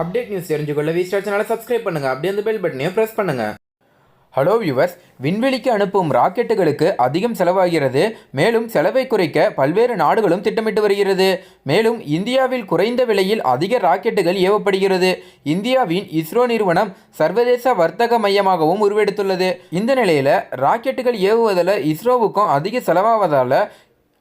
Update news தெரிஞ்சுக்கொள்ள V star சேனலை subscribe பண்ணுங்கள் அப்படியே அந்த பெல் பட்டனையும் ப்ரெஸ் பண்ணுங்கள் ஹலோ வியூவர்ஸ் விண்வெளிக்கு அனுப்பும் ராக்கெட்டுகளுக்கு அதிகம் செலவாகிறது. மேலும் செலவை குறைக்க பல்வேறு நாடுகளும் திட்டமிட்டு வருகிறது. மேலும் இந்தியாவில் குறைந்த விலையில் அதிக ராக்கெட்டுகள் ஏவப்படுகிறது. இந்தியாவின் இஸ்ரோ நிறுவனம் சர்வதேச வர்த்தக மையமாகவும் உருவெடுத்துள்ளது. இந்த நிலையில் ராக்கெட்டுகள் ஏவுவதில் இஸ்ரோவுக்கும் அதிக செலவாவதால்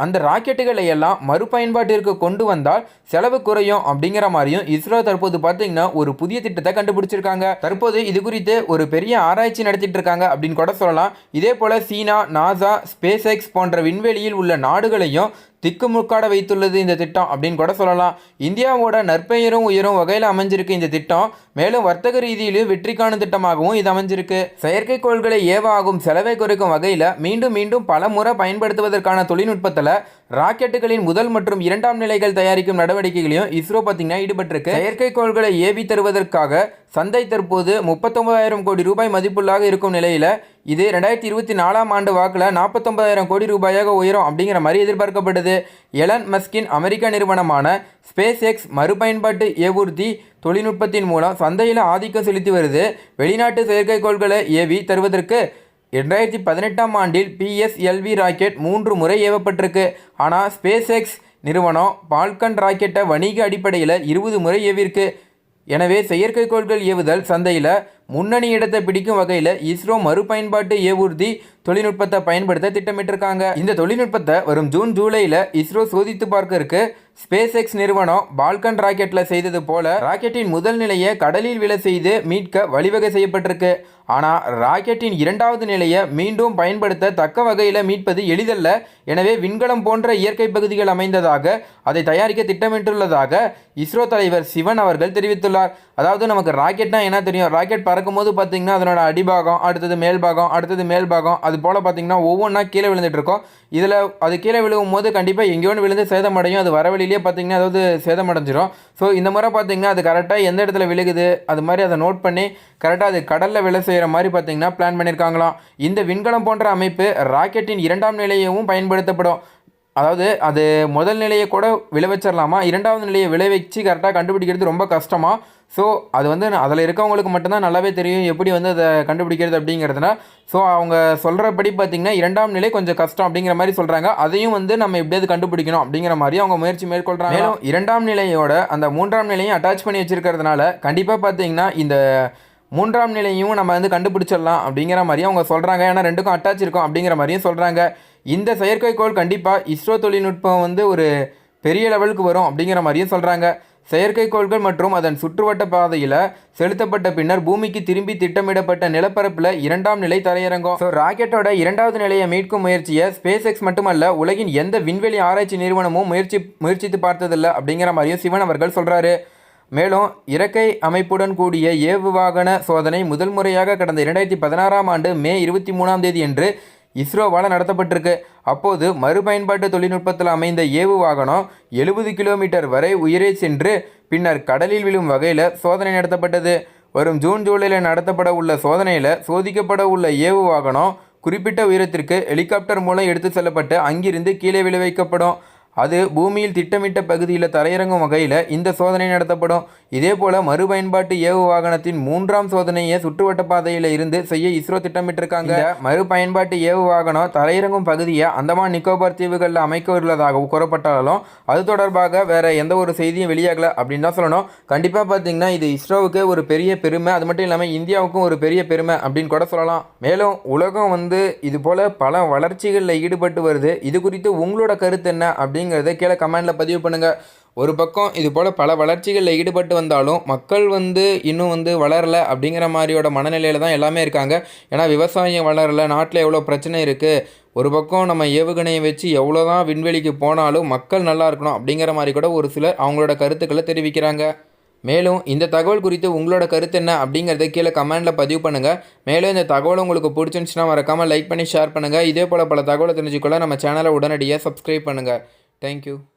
அந்த ராக்கெட்டுகளை எல்லாம் மறுபயன்பாட்டிற்கு கொண்டு வந்தால் செலவு குறையும் அப்படிங்கிற மாதிரியும் இஸ்ரோ தற்போது பார்த்தீங்கன்னா ஒரு புதிய திட்டத்தை கண்டுபிடிச்சிருக்காங்க. தற்போது இது குறித்து ஒரு பெரிய ஆராய்ச்சி நடத்திட்டு இருக்காங்க அப்படின்னு கூட சொல்லலாம். இதே போல சீனா நாசா ஸ்பேஸ் எக்ஸ் போன்ற விண்வெளியில் உள்ள நாடுகளையும் திக்குமுக்காட வைத்துள்ளது இந்த திட்டம் அப்படின்னு கூட சொல்லலாம். இந்தியாவோட நற்பெயரும் உயரும் வகையில் அமைஞ்சிருக்கு இந்த திட்டம். மேலும் வர்த்தக ரீதியிலும் வெற்றிக்கான திட்டமாகவும் இது அமைஞ்சிருக்கு. செயற்கைக்கோள்களை ஏவாகும் செலவை குறைக்கும் வகையில் மீண்டும் மீண்டும் பல முறை பயன்படுத்துவதற்கான தொழில்நுட்பத்தில் ராக்கெட்டுகளின் முதல் மற்றும் இரண்டாம் நிலைகள் தயாரிக்கும் நடவடிக்கைகளையும் இஸ்ரோ பார்த்தீங்கன்னா ஈடுபட்டிருக்கு. செயற்கைக்கோள்களை ஏவி தருவதற்காக சந்தை தற்போது முப்பத்தொன்பதாயிரம் கோடி ரூபாய் மதிப்புள்ளாக இருக்கும் நிலையில் இது ரெண்டாயிரத்தி இருபத்தி நாலாம் ஆண்டு வாக்கில் நாற்பத்தொன்பதாயிரம் கோடி ரூபாயாக உயரும் அப்படிங்கிற மாதிரி எதிர்பார்க்கப்படுது. எலன் மஸ்கின் அமெரிக்க நிறுவனமான ஸ்பேஸ் எக்ஸ் மறுபயன்பாட்டு ஏவூர்தி தொழில்நுட்பத்தின் மூலம் சந்தையில் ஆதிக்கம் செலுத்தி வருது. வெளிநாட்டு செயற்கைக்கோள்களை ஏவி தருவதற்கு ரெண்டாயிரத்தி பதினெட்டாம் ஆண்டில் பிஎஸ்எல்வி ராக்கெட் மூன்று முறை ஏவப்பட்டிருக்கு. ஆனால் ஸ்பேஸ் எக்ஸ் நிறுவனம் பால்கன் ராக்கெட்டை வணிக அடிப்படையில் இருபது முறை ஏவிருக்கு. எனவே செயற்கைக்கோள்கள் ஏவுதல் சந்தையில் முன்னணி இடத்தை பிடிக்கும் வகையில் இஸ்ரோ மறுபயன்பாட்டு ஏவூர்தி தொழில்நுட்பத்தை பயன்படுத்த திட்டமிட்டிருக்காங்க. இந்த தொழில்நுட்பத்தை வரும் ஜூன் ஜூலையில் இஸ்ரோ சோதித்து பார்க்க இருக்கு. ஸ்பேஸ் எக்ஸ் நிறுவனம் பால்கன் ராக்கெட்டில் செய்தது போல ராக்கெட்டின் முதல் நிலையை கடலில் விழ செய்து மீட்க வழிவகை செய்யப்பட்டிருக்கு. ஆனால் ராக்கெட்டின் இரண்டாவது நிலையை மீண்டும் பயன்படுத்த தக்க வகையில் மீட்பது எளிதல்ல. எனவே விண்கலம் போன்ற இயற்கை பகுதிகள் அமைந்ததாக அதை தயாரிக்க திட்டமிட்டுள்ளதாக இஸ்ரோ தலைவர் சிவன் அவர்கள் தெரிவித்துள்ளார். அதாவது நமக்கு ராக்கெட்னா என்ன தெரியும்? ராக்கெட் நடக்கும்போது பார்த்தீங்கன்னா அதனோட அடிபாகம் அடுத்தது மேல் பாகம் அடுத்தது மேல் பாகம் அது போல் பார்த்தீங்கன்னா ஒவ்வொன்றா கீழே விழுந்துட்டுருக்கும். இதில் அது கீழே விழுகும்போது கண்டிப்பாக எங்கேயோன்னு விழுந்து சேதமடையும். அது வரவழியிலே பார்த்தீங்கன்னா அதாவது சேதமடைஞ்சிடும் ஸோ இந்த முறை பார்த்தீங்கன்னா அது கரெக்டாக எந்த இடத்துல விழுகுது அது மாதிரி அதை நோட் பண்ணி கரெக்டாக அது கடலில் விழ செய்கிற மாதிரி பார்த்தீங்கன்னா பிளான் பண்ணியிருக்காங்களாம். இந்த விண்கலம் போன்ற அமைப்பு ராக்கெட்டின் இரண்டாம் நிலையவும் பயன்படுத்தப்படும். அதாவது அது முதல் நிலையை கூட விளைவிச்சிடலாமா இரண்டாவது நிலையை விளைவிச்சு கரெக்டாக கண்டுபிடிக்கிறது ரொம்ப கஷ்டமாக ஸோ அது வந்து அதில் இருக்கவங்களுக்கு மட்டும்தான் நல்லாவே தெரியும் எப்படி வந்து அதை கண்டுபிடிக்கிறது அப்படிங்கிறதுனா ஸோ அவங்க சொல்கிறபடி பார்த்திங்கன்னா இரண்டாம் நிலை கொஞ்சம் கஷ்டம் அப்படிங்கிற மாதிரி சொல்கிறாங்க அதையும் வந்து நம்ம எப்படியாவது கண்டுபிடிக்கணும் அப்படிங்கிற மாதிரி அவங்க முயற்சி மேற்கொள்கிறாங்க மேலும் இரண்டாம் நிலையோட அந்த மூன்றாம் நிலையும் அட்டாச் பண்ணி வச்சுருக்கிறதுனால கண்டிப்பாக பார்த்தீங்கன்னா இந்த மூன்றாம் நிலையும் நம்ம வந்து கண்டுபிடிச்சிடலாம் அப்படிங்கிற மாதிரியும் அவங்க சொல்கிறாங்க ஏன்னா ரெண்டுக்கும் அட்டாச் இருக்கும் அப்படிங்கிற மாதிரியும் சொல்கிறாங்க இந்த செயற்கைக்கோள் கண்டிப்பாக இஸ்ரோ தொழில்நுட்பம் வந்து ஒரு பெரிய லெவலுக்கு வரும் அப்படிங்கிற மாதிரியும் சொல்கிறாங்க செயற்கைக்கோள்கள் மற்றும் அதன் சுற்றுவட்ட பாதையில் செலுத்தப்பட்ட பின்னர் பூமிக்கு திரும்பி திட்டமிடப்பட்ட நிலப்பரப்பில் இரண்டாம் நிலை தரையிறங்கும். ஸோ ராக்கெட்டோட இரண்டாவது நிலையை மீட்கும் முயற்சியை ஸ்பேஸ் எக்ஸ் மட்டுமல்ல உலகின் எந்த விண்வெளி ஆராய்ச்சி நிறுவனமும் முயற்சி முயற்சித்து பார்த்ததில்லை அப்படிங்கிற மாதிரியும் சிவன் அவர்கள் சொல்கிறாரு மேலும் இறக்கை அமைப்புடன் கூடிய ஏவு வாகன சோதனை முதல் முறையாக கடந்த இரண்டாயிரத்தி பதினாறாம் ஆண்டு மே இருபத்தி மூணாம் தேதி என்று இஸ்ரோவால் நடத்தப்பட்டிருக்கு. அப்போது மறுபயன்பாட்டு தொழில்நுட்பத்தில் அமைந்த ஏவு வாகனம் எழுபது கிலோமீட்டர் வரை உயரே சென்று பின்னர் கடலில் விழும் வகையில் சோதனை நடத்தப்பட்டது. வரும் ஜூன் ஜூலையில் நடத்தப்பட உள்ள சோதனையில் சோதிக்கப்பட உள்ள ஏவு வாகனம் குறிப்பிட்ட உயரத்திற்கு ஹெலிகாப்டர் மூலம் எடுத்து செல்லப்பட்டு அங்கிருந்து கீழே விளைவிக்கப்படும் அது பூமியில் திட்டமிட்ட பகுதியில் தரையிறங்கும் வகையில் இந்த சோதனை நடத்தப்படும். இதே போல மறுபயன்பாட்டு ஏவு வாகனத்தின் மூன்றாம் சோதனையை சுற்றுவட்ட பாதையில் இருந்து செய்ய இஸ்ரோ திட்டமிட்டிருக்காங்க. மறுபயன்பாட்டு ஏவு வாகனம் தரையிறங்கும் பகுதியை அந்தமான் நிக்கோபார் தீவுகளில் அமைக்க உள்ளதாக கூறப்பட்டாலும் அது தொடர்பாக வேற எந்த ஒரு செய்தியும் வெளியாகல அப்படின்னு தான் சொல்லணும். கண்டிப்பாக பார்த்தீங்கன்னா இது இஸ்ரோவுக்கு ஒரு பெரிய பெருமை. அது மட்டும் இல்லாமல் இந்தியாவுக்கும் ஒரு பெரிய பெருமை அப்படின்னு கூட சொல்லலாம். மேலும் உலகம் வந்து இது போல பல வளர்ச்சிகளில் ஈடுபட்டு வருது. இது குறித்து உங்களோட கருத்து என்ன அப்படின்னு அப்படிங்கிறத கீழே கமெண்டில் பதிவு பண்ணுங்கள் ஒரு பக்கம் இது போல் பல வளர்ச்சிகளில் ஈடுபட்டு வந்தாலும் மக்கள் வந்து இன்னும் வந்து வளரலை அப்படிங்கிற மாதிரியோட மனநிலையில் தான் எல்லாமே இருக்காங்க. ஏன்னா விவசாயம் வளரலை நாட்டில் எவ்வளோ பிரச்சனை இருக்குது ஒரு பக்கம் நம்ம ஏவுகணையை வச்சு எவ்வளோ தான் விண்வெளிக்கு போனாலும் மக்கள் நல்லா இருக்கணும் அப்படிங்கிற மாதிரி கூட ஒரு சிலர் அவங்களோட கருத்துக்களை தெரிவிக்கிறாங்க. மேலும் இந்த தகவல் குறித்து உங்களோட கருத்து என்ன அப்படிங்கிறத கீழே கமெண்டில் பதிவு பண்ணுங்கள் மேலும் இந்த தகவல் உங்களுக்கு பிடிச்சிருந்துச்சுன்னா மறக்காமல் லைக் பண்ணி ஷேர் பண்ணுங்கள் இதே போல் பல தகவலை தெரிஞ்சுக்கொள்ள நம்ம சேனலை உடனடியாக சப்ஸ்கிரைப் பண்ணுங்கள் Thank you.